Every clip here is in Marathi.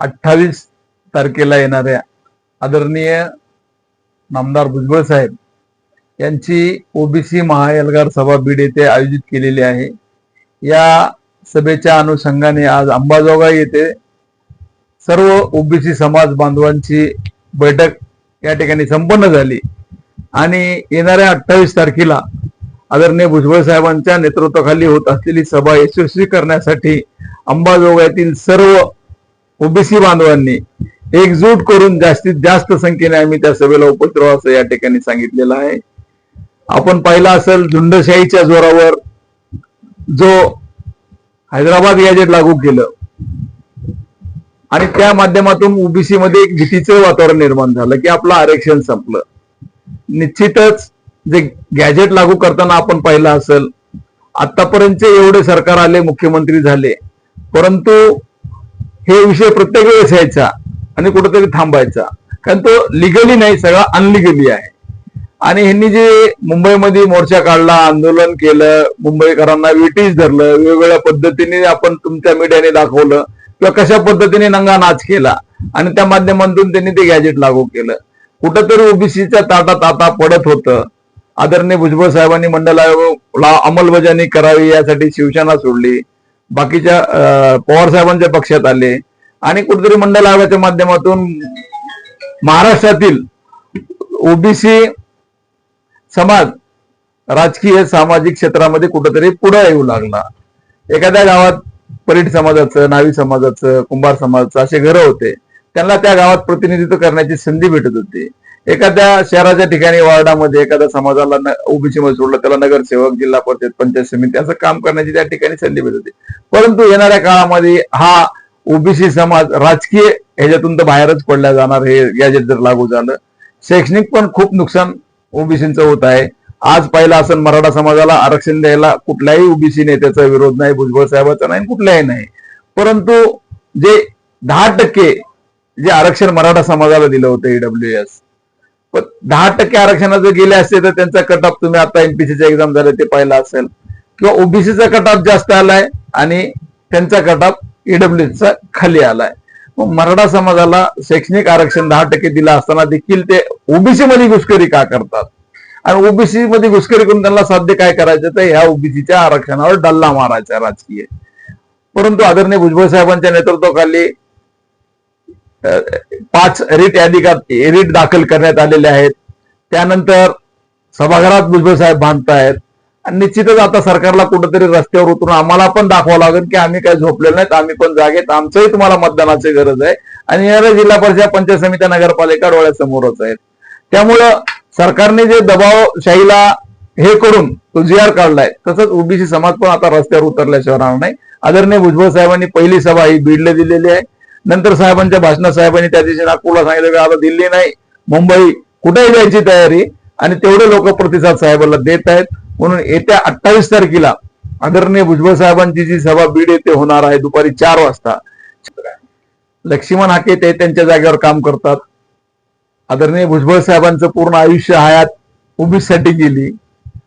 अठ्ठावीस तारखेला येणाऱ्या आदरणीय नामदार भुजबळ साहेब यांची ओबीसी महाएल्गार सभा बीड येथे आयोजित केलेली आहे. या सभेच्या अनुषंगाने आज अंबाजोगाई येथे सर्व ओबीसी समाज बांधवांची बैठक या ठिकाणी संपन्न झाली आणि येणाऱ्या अठ्ठावीस तारखेला आदरणीय भुजबळ साहेबांच्या नेतृत्वाखाली होत असलेली सभा यशस्वी करण्यासाठी अंबाजोगाईतील सर्व ओबीसी बांधवांनी एकजूट करून जास्तीत जास्त संख्येने आम्ही त्या सभेला उपस्थित राहू असं या ठिकाणी सांगितलेलं आहे. आपण पाहिला असेल झुंडशाहीच्या जोरावर जो हैदराबाद गॅजेट लागू केलं आणि त्या माध्यमातून ओबीसी मध्ये एक भीतीचं वातावरण निर्माण झालं की आपलं आरक्षण संपलं. निश्चितच जे गॅजेट लागू करताना आपण पाहिलं असेल आतापर्यंत एवढे सरकार आले मुख्यमंत्री झाले परंतु हे विषय प्रत्येक वेळेस यायचा आणि कुठेतरी थांबायचा. कारण तो लिगली नाही सगळा अनलिगली आहे. आणि ह्यांनी जे मुंबईमध्ये मोर्चा काढला आंदोलन केलं मुंबईकरांना विटीज धरलं वेगवेगळ्या पद्धतीने आपण तुमच्या मीडियाने दाखवलं किंवा कशा पद्धतीने नंगा नाच केला आणि त्या माध्यमातून त्यांनी ते गॅजेट लागू केलं. कुठंतरी ओबीसीच्या ताटात आता पडत होतं. आदरणीय भुजबळ साहेबांनी मंडळ अंमलबजावणी करावी यासाठी शिवसेना सोडली. बाकीच्या पवार साहेबांच्या पक्षात आले आणि कुठेतरी मंडल आयोगाच्या माध्यमातून महाराष्ट्रातील ओबीसी समाज राजकीय सामाजिक क्षेत्रामध्ये कुठेतरी पुढे येऊ लागला. एखाद्या गावात परीट समाजाचं नावी समाजाचं कुंभार समाजाचं असे घरं होते. त्यांना त्या गावात प्रतिनिधित्व करण्याची संधी भेटत होती. एखाद्या शहराच्या ठिकाणी वार्डामध्ये एखाद्या समाजाला ओबीसी मध्ये सोडलं त्याला नगरसेवक जिल्हा परिषद पंचायत समिती असं काम करण्याची त्या ठिकाणी संधी भेटत होती. परंतु येणाऱ्या काळामध्ये हा ओबीसी समाज राजकीय ह्याच्यातून तर बाहेरच पडला जाणार हे गॅजेट जर लागू झालं. शैक्षणिक पण खूप नुकसान ओबीसीचं होत आहे. आज पहिला असं मराठा समाजाला आरक्षण द्यायला कुठल्याही ओबीसी नेत्याचा विरोध नाही भुजबळ साहेबाचा नाही कुठल्याही नाही. परंतु जे दहा टक्के जे आरक्षण मराठा समाजाला दिलं होतं ईडब्ल्यू एस दहा टक्के आरक्षणाचं गेले असते तर त्यांचा कट ऑफ तुम्ही आता एमपीसीचा एक्झाम झालं ते पाहिलं असेल. किंवा ओबीसीचा कट ऑफ जास्त आलाय आणि त्यांचा कट ऑफ ईडब्ल्यूचा खाली आलाय. मग मराठा समाजाला शैक्षणिक आरक्षण दहा टक्के दिलं असताना देखील ते ओबीसी मध्ये घुसखोरी का करतात? आणि ओबीसी मध्ये घुसखोरी करून त्यांना साध्य काय करायचं? तर ह्या ओबीसीच्या आरक्षणावर डल्ला मारायचा राजकीय. परंतु आदरणीय भुजबळ साहेबांच्या नेतृत्वाखाली पाच रिट यादिकात रिट दाखल करण्यात आलेले आहेत. त्यानंतर सभागृहात भुजबळ साहेब बांधतायत. आणि निश्चितच आता सरकारला कुठेतरी रस्त्यावर उतरून आम्हाला पण दाखवावं लागेल की आम्ही काय झोपलेलो नाहीत आम्ही पण जागेत आमचंही तुम्हाला मतदानाची गरज आहे. आणि येणाऱ्या जिल्हा परिषद पंचायत समित्या नगरपालिका डोळ्यासमोरच आहेत. त्यामुळं सरकारने जे दबावशाहीला हे करून तो जी आर काढलाय तसंच ओबीसी समाज पण आता रस्त्यावर उतरल्याशिवाय राहणार नाही. आदरणीय भुजबळ साहेबांनी पहिली सभा ही बीडला दिलेली आहे. नंतर साहेबांच्या भाषणात साहेबांनी त्या दिवशी नागपूरला सांगितलं की आता दिल्ली नाही मुंबई कुठेही जायची तयारी. आणि तेवढे लोक प्रतिसाद साहेबांना देत आहेत. म्हणून येत्या अठ्ठावीस तारखेला आदरणीय भुजबळ साहेबांची जी सभा बीड येथे होणार आहे दुपारी चार वाजता. लक्ष्मण हाके ते त्यांच्या जागेवर काम करतात. आदरणीय भुजबळ साहेबांचं पूर्ण आयुष्य हयात उभीसाठी गेली.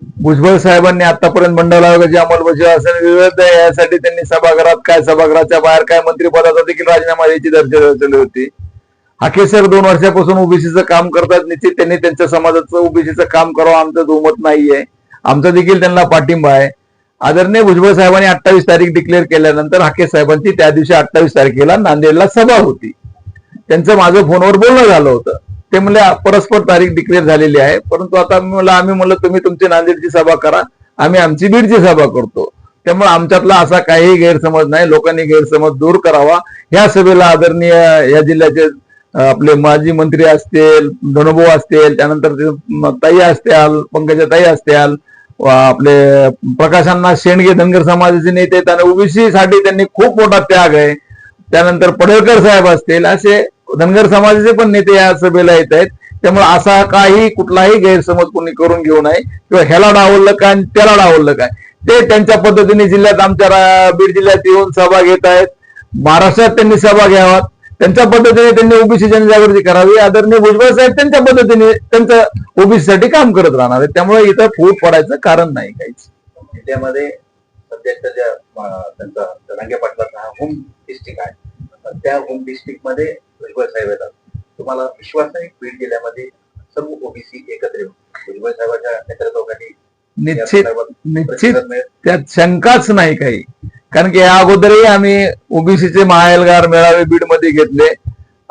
भुजबळ साहेबांनी आतापर्यंत मंडळ आयोगाची अंमलबजावणी असेल विविध यासाठी त्यांनी सभागृहात काय सभागृहाच्या बाहेर काय मंत्रिपदाचा देखील राजीनामा द्यायची दर्जा दर्शवली होती. हाके सर दोन वर्षापासून ओबीसीचं काम करतात निश्चित त्यांनी त्यांच्या समाजाचं ओबीसीचं काम करावं आमचं दुमत नाहीये. आमचा देखील त्यांना पाठिंबा आहे. आदरणीय भुजबळ साहेबांनी अठ्ठावीस तारीख डिक्लेअर केल्यानंतर हाके साहेबांची त्या दिवशी अठ्ठावीस तारखेला नांदेडला सभा होती. त्यांचं माझं फोनवर बोलणं झालं होतं. ते म्हणले परस्पर तारीख डिक्लेअर झालेली आहे. परंतु आता म्हणलं आम्ही म्हणलं तुम्ही तुमची नांदेडची सभा करा. आम्ही आमची बीडची सभा करतो. त्यामुळे आमच्यातला असा काही गैरसमज नाही. लोकांनी गैरसमज दूर करावा. ह्या सभेला आदरणीय या जिल्ह्याचे आपले माजी मंत्री असतील धनुभाऊ असतील त्यानंतर ताई असत्याल पंकजा ताई असत्याल आपले प्रकाशांना शेंडगे धनगर समाजाचे नेते त्यांना ओबीसी साठी त्यांनी खूप मोठा त्याग आहे. त्यानंतर पडळकर साहेब असतील असे धनगर समाजाचे पण नेते या सभेला येत आहेत. त्यामुळे असा काही कुठलाही गैरसमज कोणी करून घेऊ नये. किंवा ह्याला डावललं काय आणि त्याला डावललं काय ते त्यांच्या पद्धतीने जिल्ह्यात आमच्या बीड जिल्ह्यात येऊन सभा घेत आहेत. महाराष्ट्रात त्यांनी सभा घ्याव्यात त्यांच्या पद्धतीने त्यांनी ओबीसी जनजागृती करावी. आदरणीय भुजबळ साहेब त्यांच्या पद्धतीने त्यांचं ओबीसी साठी काम करत राहणार आहे त्यामुळे इथं फूट पडायचं कारण नाही काहीच. जिल्ह्यामध्ये सध्याच्या ज्या त्यांचा जरांगे पाटलाचा होम डिस्ट्रिक्ट आहे. त्या होम डिस्ट्रिक्टमध्ये भुजबळ साहेब येतात. तुम्हाला विश्वास आहे बीड जिल्ह्यामध्ये सर्व ओबीसी एकत्र येऊन. भुजबळ साहेबांच्या नेतृत्वाखाली या निश्चित निश्चित त्यात शंकाच नाही काही. कारण की या अगोदरही आम्ही ओबीसीचे महाएल्गार मेळावे बीडमध्ये घेतले.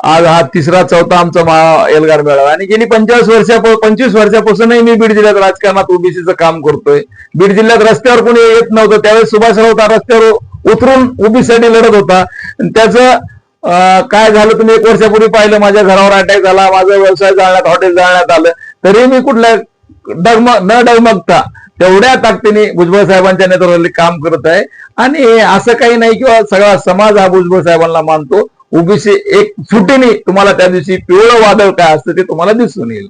आज हा तिसरा चौथा आमचा महा एल्गार मेळावा. आणि गेली पंचवीस वर्षा पंचवीस वर्षापासूनही मी बीड जिल्ह्यात राजकारणात ओबीसीचं काम करतोय. बीड जिल्ह्यात रस्त्यावर कोणी येत नव्हतं. त्यावेळेस सुभाष राऊत हा रस्त्यावर उतरून ओबीसीसाठी लढत होता. त्याचं काय झालं तुम्ही एक वर्षापूर्वी पाहिलं माझ्या घरावर अटॅक झाला माझा व्यवसाय जाळण्यात हॉटेल जाळण्यात आलं. तरी मी कुठल्या डगमग न डगमगता तेवढ्या ताकदीने भुजबळ साहेबांच्या नेतृत्वाखाली काम करत आहे. आणि असं काही नाही किंवा सगळा समाज हा भुजबळ साहेबांना मानतो. ओबीसी एक सुटीने तुम्हाला त्या दिवशी पिवळं वादळ काय असतं ते तुम्हाला दिसून येईल.